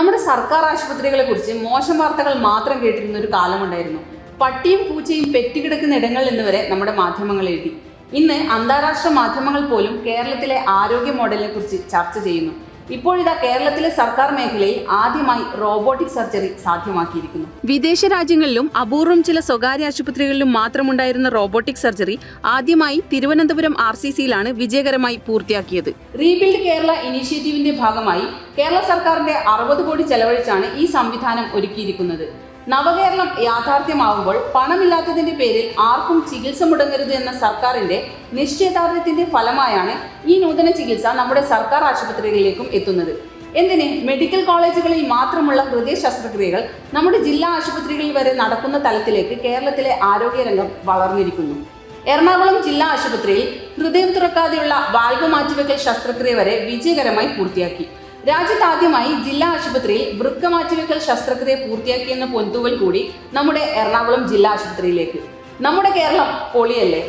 നമ്മുടെ സർക്കാർ ആശുപത്രികളെ കുറിച്ച് മോശം വാർത്തകൾ മാത്രം കേട്ടിരുന്ന ഒരു കാലമുണ്ടായിരുന്നു. പട്ടിയും പൂച്ചയും പെറ്റുകിടക്കുന്ന ഇടങ്ങളിൽ നിന്ന് വരെ നമ്മുടെ മാധ്യമങ്ങൾ എഴുതി. ഇന്ന് അന്താരാഷ്ട്ര മാധ്യമങ്ങൾ പോലും കേരളത്തിലെ ആരോഗ്യ മോഡലിനെ കുറിച്ച് ചർച്ച ചെയ്യുന്നു. ഇപ്പോഴിതാ കേരളത്തിലെ സർക്കാർ മേഖലയിൽ ആദ്യമായി റോബോട്ടിക് സർജറി സാധ്യമാക്കിയിരിക്കുന്നു. വിദേശ രാജ്യങ്ങളിലും അപൂർവം ചില സ്വകാര്യ ആശുപത്രികളിലും മാത്രമുണ്ടായിരുന്ന റോബോട്ടിക് സർജറി ആദ്യമായി തിരുവനന്തപുരം ആർ സി സിയിലാണ് വിജയകരമായി പൂർത്തിയാക്കിയത്. റീബിൽഡ് കേരള ഇനീഷ്യേറ്റീവിന്റെ ഭാഗമായി കേരള സർക്കാരിന്റെ അറുപത് കോടി ചെലവഴിച്ചാണ് ഈ സംവിധാനം ഒരുക്കിയിരിക്കുന്നത്. നവകേരളം യാഥാർത്ഥ്യമാവുമ്പോൾ പണമില്ലാത്തതിന്റെ പേരിൽ ആർക്കും ചികിത്സ മുടങ്ങരുത് എന്ന സർക്കാരിന്റെ നിശ്ചയദാർഢ്യത്തിന്റെ ഫലമായാണ് ഈ നൂതന ചികിത്സ നമ്മുടെ സർക്കാർ ആശുപത്രികളിലേക്കും എത്തുന്നത്. എന്തിന്? മെഡിക്കൽ കോളേജുകളിൽ മാത്രമുള്ള ഹൃദയ ശസ്ത്രക്രിയകൾ നമ്മുടെ ജില്ലാ ആശുപത്രികളിൽ വരെ നടക്കുന്ന തലത്തിലേക്ക് കേരളത്തിലെ ആരോഗ്യരംഗം വളർന്നിരിക്കുന്നു. എറണാകുളം ജില്ലാ ആശുപത്രിയിൽ ഹൃദയം തുറക്കാതെയുള്ള വാൽവ് മാറ്റിവെക്കൽ ശസ്ത്രക്രിയ വരെ വിജയകരമായി പൂർത്തിയാക്കി. രാജ്യത്താദ്യമായി ജില്ലാ ആശുപത്രിയിൽ വൃക്ക മാറ്റിവെക്കൽ ശസ്ത്രക്രിയ പൂർത്തിയാക്കിയെന്ന പൊന്തുവൽ കൂടി നമ്മുടെ എറണാകുളം ജില്ലാ ആശുപത്രിയിലേക്ക്. നമ്മുടെ കേരളം പൊളിയല്ലേ?